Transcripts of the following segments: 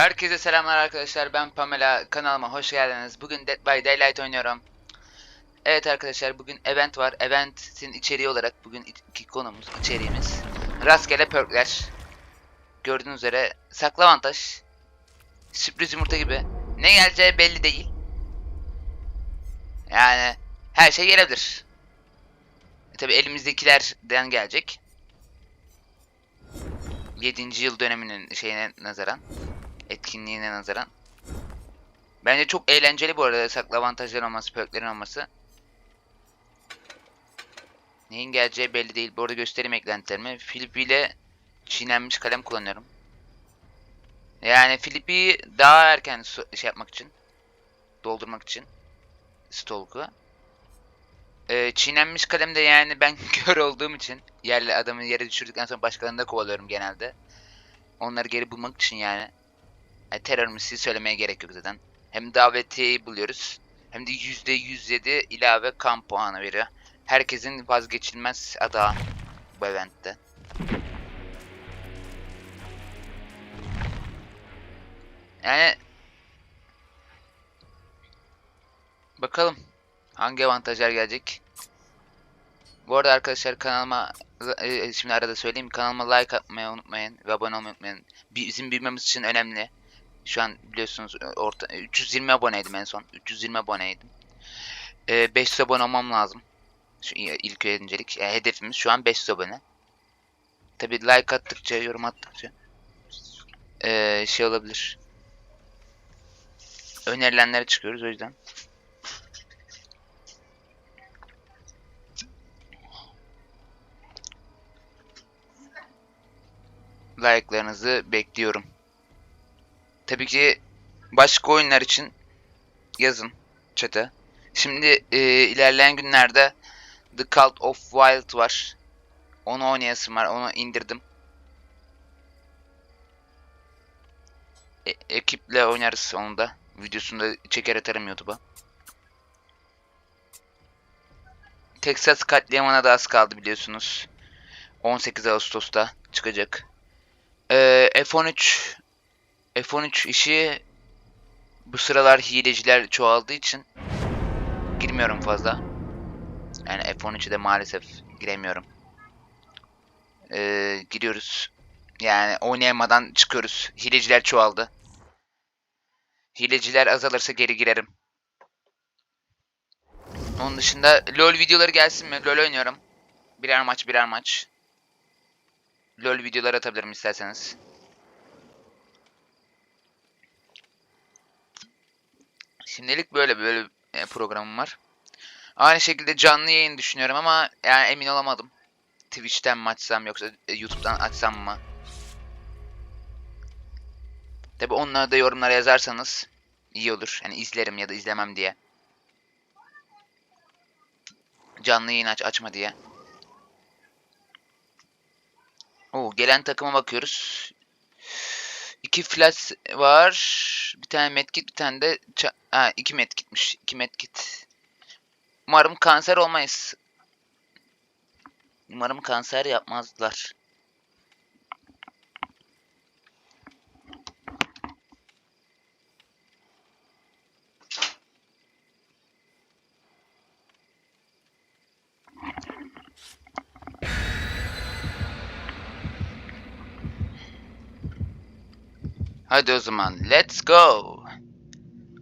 Herkese selamlar arkadaşlar. Ben Pamela. Kanalıma hoş geldiniz. Bugün Dead by Daylight oynuyorum. Evet arkadaşlar bugün event var. Event'in içeriği olarak bugün iki konumuz, içeriğimiz. Rastgele perkler. Gördüğünüz üzere saklı avantaj. Sürpriz yumurta gibi. Ne geleceği belli değil. Yani her şey gelebilir. E, Tabi elimizdekilerden gelecek. 7. yıl döneminin şeyine nazaran etkinliğine nazaran. Bence çok eğlenceli bu arada saklı avantajların olması, perklerin olması. Neyin geleceği belli değil. Bu arada göstereyim eklentilerimi. Filipi ile çiğnenmiş kalem kullanıyorum. Yani Filipi'yi daha erken şey yapmak için. Doldurmak için. Stalk'u. Ee, çiğnenmiş kalem de yani ben kör olduğum için yerle adamı yere düşürdükten sonra başkalarını da kovalıyorum genelde. Onları geri bulmak için yani. Yani terör misli söylemeye gerek yok zaten. Hem davetiyeyi buluyoruz. Hem de %107 ilave kan puanı veriyor. Herkesin vazgeçilmez ada bu eventte. Yani bakalım hangi avantajlar gelecek. Bu arada arkadaşlar kanalıma e, şimdi arada söyleyeyim kanalıma like atmayı unutmayın ve abone olmayı unutmayın. Bizim bilmemiz için önemli. Şu an biliyorsunuz e, orta 320 aboneydim en son. 320 aboneydim. Ee, 500 abone olmam lazım. Şu ilk öncelik. Yani hedefimiz şu an 500 abone. Tabi like attıkça, yorum attıkça ee, şey olabilir. Önerilenlere çıkıyoruz o yüzden. Like'larınızı bekliyorum. Tabii ki başka oyunlar için yazın chat'e. Şimdi e, ilerleyen günlerde The Cult of Wild var. Onu oynayasım var. Onu indirdim. E, ekiple oynarız onu da. Videosunu çeker atarım YouTube'a. Texas katliamına da az kaldı biliyorsunuz. 18 Ağustos'ta çıkacak. Ee, F13 F13 işi bu sıralar hileciler çoğaldığı için girmiyorum fazla. Yani F13'e de maalesef giremiyorum. Ee, giriyoruz. Yani oynayamadan çıkıyoruz. Hileciler çoğaldı. Hileciler azalırsa geri girerim. Onun dışında LoL videoları gelsin mi? LoL oynuyorum. Birer maç birer maç. LoL videoları atabilirim isterseniz. Şimdilik böyle böyle e, programım var. Aynı şekilde canlı yayın düşünüyorum ama yani emin olamadım. Twitch'ten mi açsam yoksa e, YouTube'dan açsam mı? Tabi onları da yorumlara yazarsanız iyi olur. Yani izlerim ya da izlemem diye. Canlı yayın aç açma diye. Oo, gelen takıma bakıyoruz. İki flash var. Bir tane medkit, bir tane de ha, iki medkitmiş. İki medkit. Umarım kanser olmayız. Umarım kanser yapmazlar. Hadi o zaman let's go.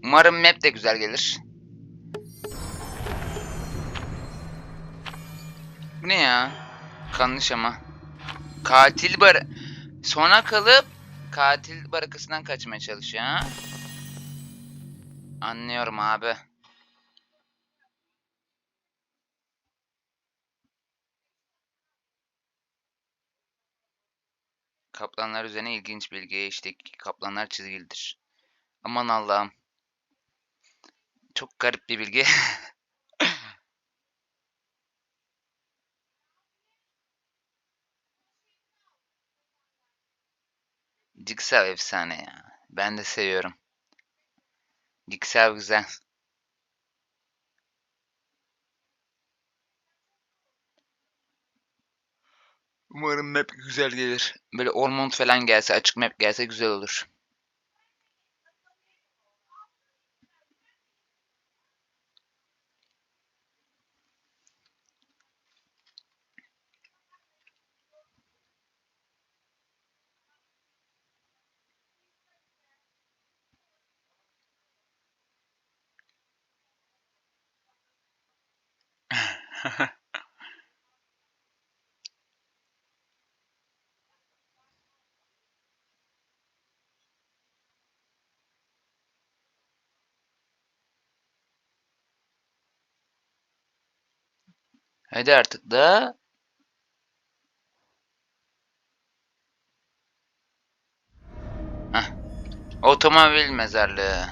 Umarım map de güzel gelir. Bu ne ya? Kanlış ama. Katil bar sona kalıp katil barakasından kaçmaya çalışıyor ha? Anlıyorum abi. Kaplanlar üzerine ilginç bilgi. İşte kaplanlar çizgilidir. Aman Allah'ım. Çok garip bir bilgi. Jigsaw efsane ya. Ben de seviyorum. Jigsaw güzel. Umarım map güzel gelir. Böyle ormond falan gelse, açık map gelse güzel olur. Ha ha. Hadi artık da. Heh. Otomobil mezarlığı.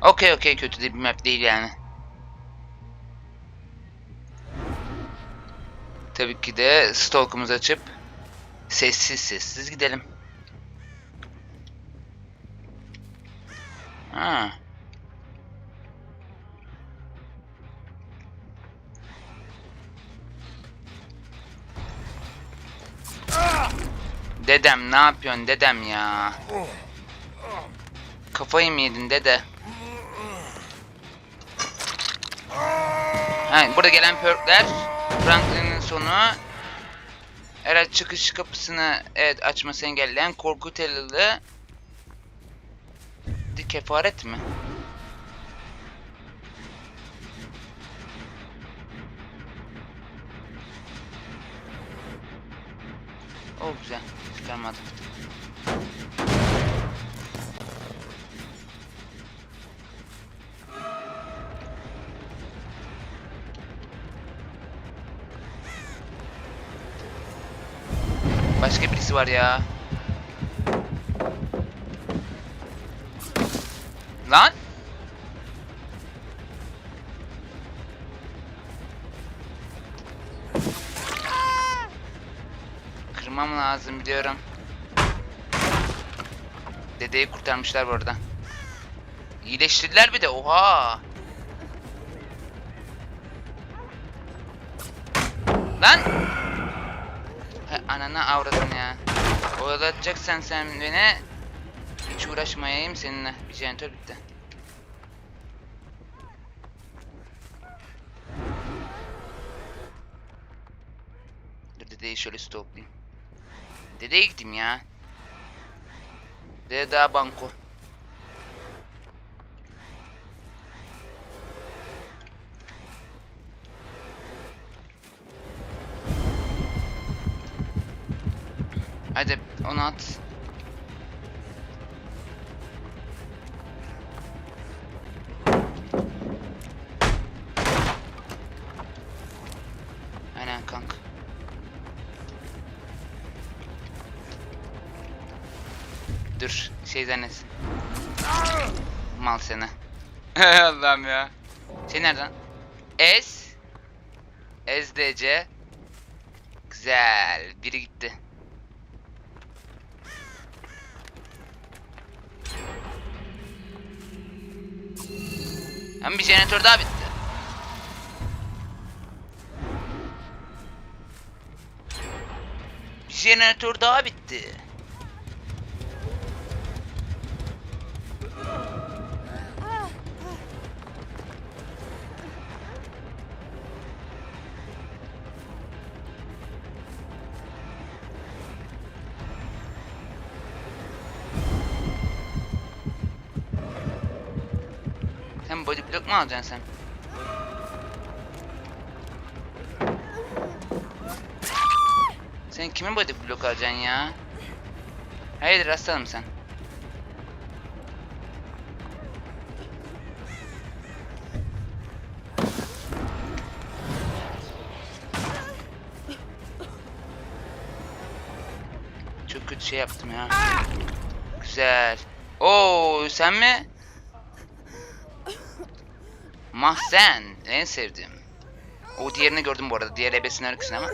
Okey okey kötü bir map değil yani. Tabii ki de stalk'umuzu açıp sessiz sessiz gidelim. Ha. Dedem ne yapıyorsun dedem ya? Kafayı mı yedin dede? Ha, burada gelen perkler Franklin'in sonu Herhalde çıkış kapısını evet açması engelleyen korku telli kefaret mi? O güzel. Çıkarmadım. Başka birisi var ya. Lan? Kırmam lazım biliyorum. Dedeyi kurtarmışlar bu arada. İyileştirdiler bir de oha. Lan! He, ananı avradın ya. Oyalatacaksan sen beni hiç uğraşmayayım seninle. Bir jeneratör bitti. Dur dedeyi şöyle stoplayayım. Dedeye gideyim ya. Dede daha banko. Hadi onu at. Aynen kanka. Dur şey zannetsin. Mal seni. Allah'ım ya. Şey nereden? S SDC Güzel. Biri gitti. Hem bir jeneratör daha bitti. Bir jeneratör daha bitti. Body block mu alacaksın sen? Sen kimin body block alacaksın ya? Hayırdır aslanım sen? Çok kötü şey yaptım ya. Güzel. Oo sen mi? Mahzen. En sevdiğim. O diğerini gördüm bu arada. Diğer ebesin arkasını ama.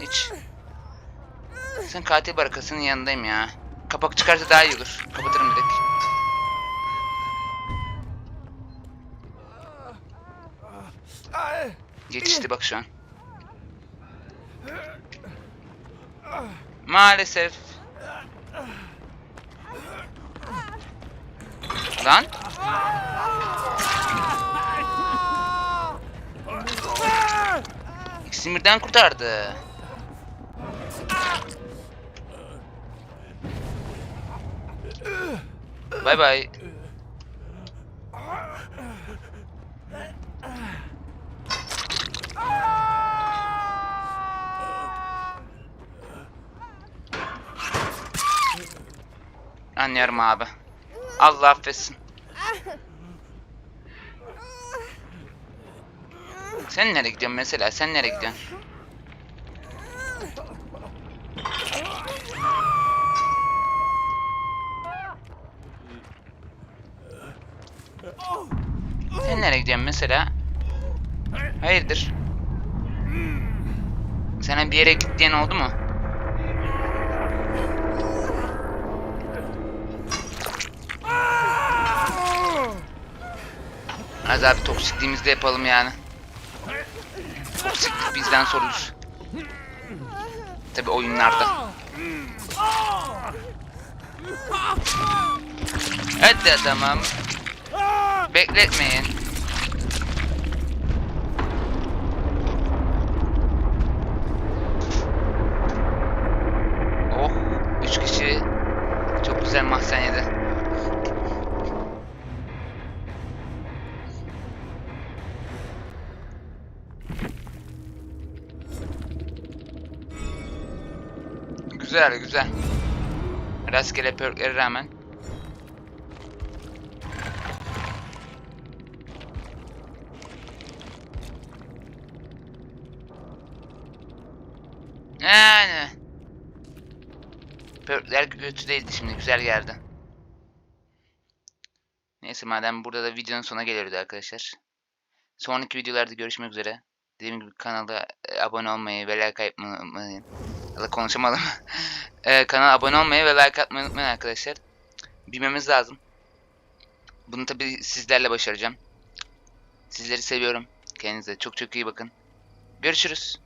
Hiç. Sen katil barakasının yanındayım ya. Kapak çıkarsa daha iyi olur. Kapatırım direkt. Geçişti bak şu an. Maalesef. lan. İkisini kurtardı. Bay bay. Anlıyorum abi. Allah affetsin. Sen nereye gidiyorsun mesela? Sen nereye gidiyorsun? Sen nereye gidiyorsun mesela? Hayırdır? Sana bir yere git diyen oldu mu? Az abi toksikliğimizde yapalım yani. Toksiklik bizden sorulur. Tabi oyunlarda. Hadi tamam. Bekletmeyin. Güzel güzel. Rastgele perklere rağmen. Yani. Perkler kötü değildi şimdi güzel geldi. Neyse madem burada da videonun sonuna geliyoruz arkadaşlar. Sonraki videolarda görüşmek üzere. Dediğim gibi kanala e, abone olmayı ve like atmayı unutmayın. Allah konuşamadım. e, kanala abone olmayı ve like atmayı unutmayın arkadaşlar. Bilmemiz lazım. Bunu tabi sizlerle başaracağım. Sizleri seviyorum. Kendinize çok çok iyi bakın. Görüşürüz.